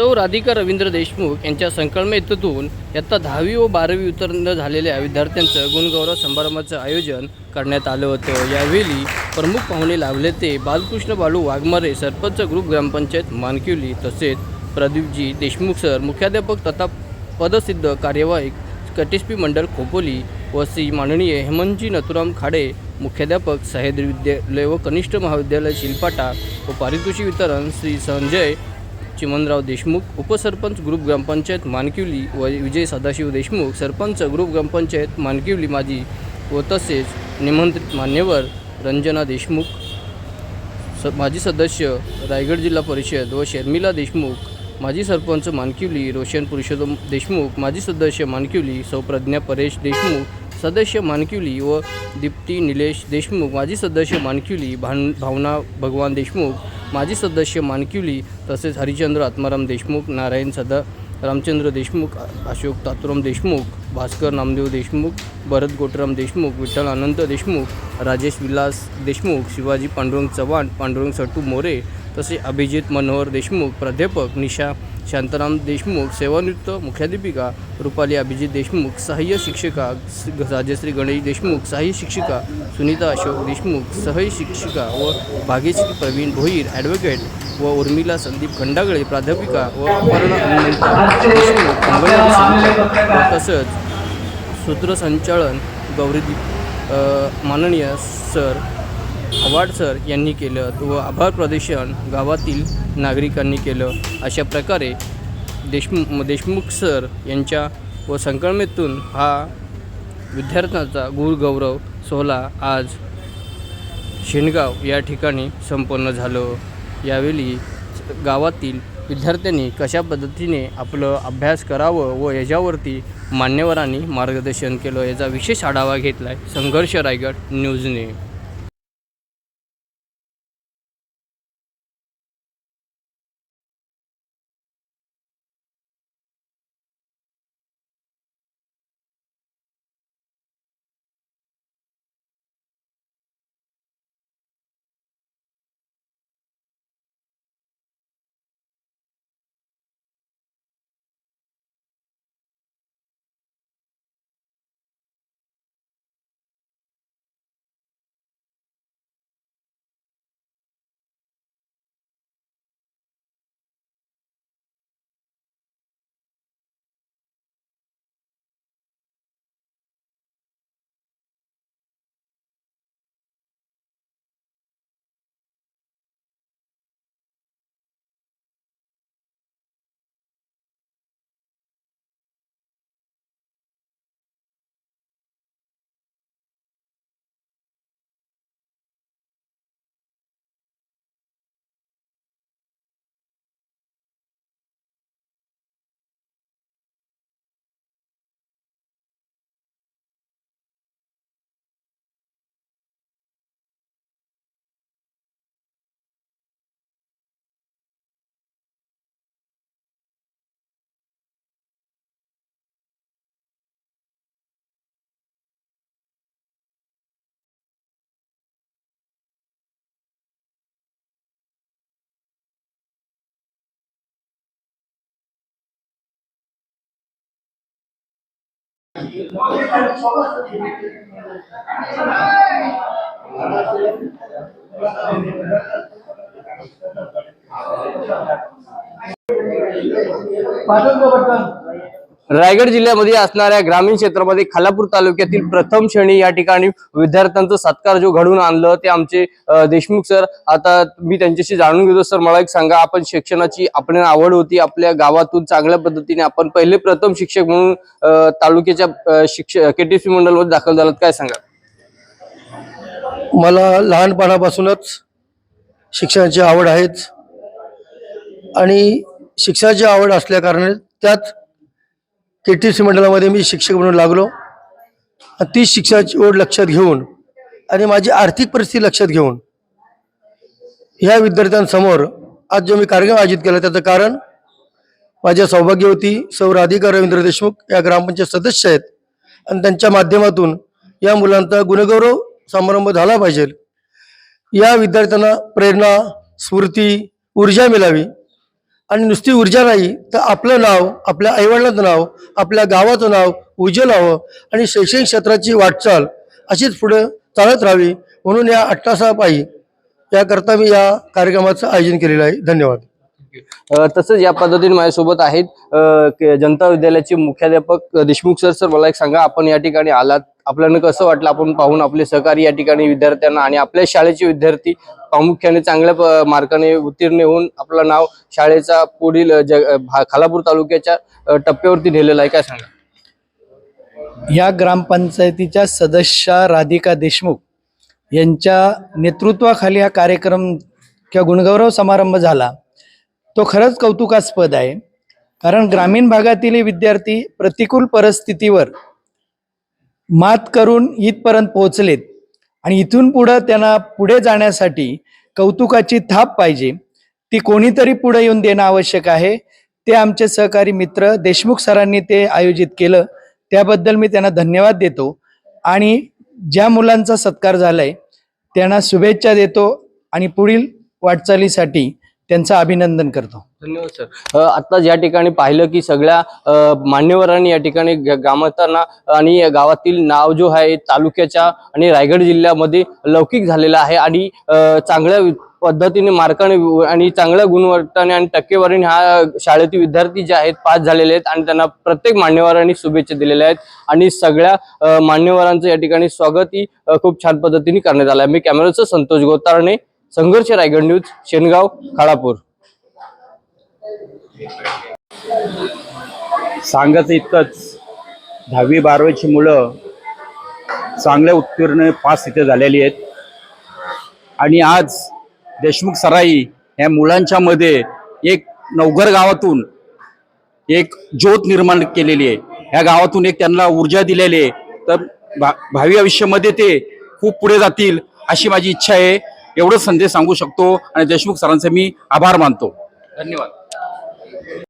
सौ राधिका रवींद्र देशमुख यांच्या संकल्पनेतून इयत्ता दहावी व बारावी उत्तीर्ण झालेल्या विद्यार्थ्यांचं गुणगौरव समारंभाचं आयोजन करण्यात आलं होतं. यावेळी प्रमुख पाहुणे लाभले ते बालकृष्ण बालू वाघमारे सरपंच ग्रुप ग्रामपंचायत मानकिवली तसेच प्रदीपजी देशमुख सर मुख्याध्यापक तथा पदसिद्ध कार्यवाहक कटिस्पी मंडळ खोपोली व श्री माननीय हेमंतजी नथुराम खाडे मुख्याध्यापक सह्याद्री विद्यालय व कनिष्ठ महाविद्यालय शिल्पाटा व पारितोषिक वितरण श्री संजय चिमनराव देशमुख उपसरपंच ग्रुप ग्रामपंचायत मानकिवली व विजय सदाशिव देशमुख सरपंच ग्रुप ग्रामपंचायत मानकिवली माजी व तसेच निमंत्रित मान्यवर रंजना देशमुख स माजी सदस्य रायगड जिल्हा परिषद व शर्मिला देशमुख माजी सरपंच मानकिवली रोशन पुरुषोत्तम देशमुख माजी सदस्य मानकिवली सौ प्रज्ञा परेश देशमुख सदस्य मानकिवली व दीप्ती निलेश देशमुख माजी सदस्य मानकिवली भान भावना भगवान देशमुख माजी सदस्य मानकिवली तसेच हरिचंद्र आत्माराम देशमुख नारायण सदा रामचंद्र देशमुख अशोक तातुराम देशमुख भास्कर नामदेव देशमुख भरत गोटराम देशमुख विठ्ठल अनंत देशमुख राजेश विलास देशमुख शिवाजी पांडुरंग चव्हाण पांडुरंग सट्टू मोरे तसे अभिजित मनोहर देशमुख प्राध्यापक निशा शांताराम देशमुख सेवानिवृत्त मुख्याध्यापिका रुपाली अभिजित देशमुख सहाय्य शिक्षिका राजश्री गणेश देशमुख सहाय्य शिक्षिका सुनीता अशोक देशमुख सहय्य शिक्षिका व भाग्यश्री प्रवीण भोईर ॲडव्होकेट व उर्मिला संदीप खंडागळे प्राध्यापिका व अपर्णा हनुमंत देशमुख तसंच सूत्रसंचालन गौरीदीप माननीय सर आव्हाड सर यांनी केलं व आभार प्रदर्शन गावातील नागरिकांनी केलं. अशा प्रकारे देशमुख देशमुख सर यांच्या व संकल्मेतून हा विद्यार्थ्यांचा गुरुगौरव सोहळा आज शेणगाव या ठिकाणी संपन्न झालं. यावेळी गावातील विद्यार्थ्यांनी कशा पद्धतीने आपलं अभ्यास करावं व याच्यावरती मान्यवरांनी मार्गदर्शन केलं. याचा विशेष आढावा घेतला आहे संघर्ष रायगड न्यूजने পাঠক रायगड जिल्ह्यामध्ये असणाऱ्या ग्रामीण क्षेत्रामध्ये खालापूर तालुक्यातील प्रथम श्रेणी या ठिकाणी विद्यार्थ्यांचं सत्कार जो घडवून आणलं ते आमचे देशमुख सर. आता मी त्यांच्याशी जाणून घेतो. सर मला एक सांगा आपण शिक्षणाची आपल्याला आवड होती. आपल्या गावातून चांगल्या पद्धतीने आपण पहिले प्रथम शिक्षक म्हणून तालुक्याच्या तालुक्याच्या के शिक्षक केटीसी मंडळमध्ये दाखल झालात. काय सांगा? मला लहानपणापासूनच शिक्षणाची आवड आहेच. आणि शिक्षणाची आवड असल्या कारणाने त्यात के टी सी मंडळामध्ये मी शिक्षक म्हणून लागलो. ती शिक्षणाची ओढ लक्षात घेऊन आणि माझी आर्थिक परिस्थिती लक्षात घेऊन ह्या विद्यार्थ्यांसमोर आज जो मी कार्यक्रम आयोजित केला त्याचं कारण माझ्या सौभाग्यवती सौ राधिका रवींद्र देशमुख या ग्रामपंचायत सदस्य आहेत. आणि त्यांच्या माध्यमातून या मुलांचा गुणगौरव समारंभ झाला पाहिजे. या विद्यार्थ्यांना प्रेरणा स्फूर्ती ऊर्जा मिळावी. आणि नुसती ऊर्जा नाही तर आपलं नाव आपल्या आईवडिलांचं नाव आपल्या गावाचं नाव उज्ज्वल व्हावं आणि शैक्षणिक क्षेत्राची वाटचाल अशीच पुढे चालत राहावी म्हणून या अट्टासापायी याकरता मी या कार्यक्रमाचं आयोजन केलेलं आहे. धन्यवाद. तसंच या पद्धतीने माझ्यासोबत आहेत जनता विद्यालयाचे मुख्याध्यापक देशमुख सर. सर मला एक सांगा आपण या ठिकाणी आलात. आपल्याला कसं वाटलं आपण पाहून आपले सहकारी या ठिकाणी विद्यार्थ्यांना आणि आपल्या शाळेचे विद्यार्थी प्रामुख्याने चांगल्या मार्काने उत्तीर्ण होऊन आपलं नाव शाळेचा पुढील खालापूर तालुक्याच्या टप्प्यावरती नेलेलं आहे. काय सांगा? या ग्रामपंचायतीच्या सदस्या राधिका देशमुख यांच्या नेतृत्वाखाली हा कार्यक्रम किंवा गुणगौरव समारंभ झाला. तो खरंच कौतुकास्पद आहे. कारण ग्रामीण भागातील विद्यार्थी प्रतिकूल परिस्थितीवर मात करून इथपर्यंत पोहोचलेत. आणि इथून पुढं त्यांना पुढे जाण्यासाठी कौतुकाची थाप पाहिजे. ती कोणीतरी पुढे येऊन देणं आवश्यक आहे. ते आमचे सहकारी मित्र देशमुख सरांनी ते आयोजित केलं. त्याबद्दल मी त्यांना धन्यवाद देतो. आणि ज्या मुलांचा सत्कार झालाय त्यांना शुभेच्छा देतो. आणि पुढील वाटचालीसाठी त्यांचं अभिनंदन करतो. धन्यवाद सर. अ, आता ज्या ठिकाणी पाहिलं की सगळ्या मान्यवरांनी या ठिकाणी ग- ग्रामस्थांना आणि गावातील नाव जो आहे तालुक्याच्या आणि रायगड जिल्ह्यामध्ये लौकिक झालेला आहे आणि चांगल्या पद्धतीने मार्काने आणि चांगल्या गुणवत्ताने आणि टक्केवारीने हा शाळेतील विद्यार्थी जे आहेत पास झालेले आहेत आणि त्यांना प्रत्येक मान्यवरांनी शुभेच्छा दिलेल्या आहेत. आणि सगळ्या मान्यवरांचं या ठिकाणी स्वागतही ही खूप छान पद्धतीने करण्यात आलं आहे. मी कॅमेराचं संतोष गोतारणे संघर्ष रायगड न्यूज शेनगाव खाळापूर सांगायचं इतकंच. दहावी बारावीची मुलं चांगल्या उत्तीर्ण पास तिथे झालेली आहेत. आणि आज देशमुख सराई या मुलांच्या मध्ये एक नवघर गावातून एक ज्योत निर्माण केलेली आहे. ह्या गावातून एक त्यांना ऊर्जा दिलेली आहे. तर भा भावी आयुष्यामध्ये ते खूप पुढे जातील अशी माझी इच्छा आहे. एवढंच संदेश सांगू शकतो. आणि देशमुख सरांचे मी आभार मानतो. धन्यवाद.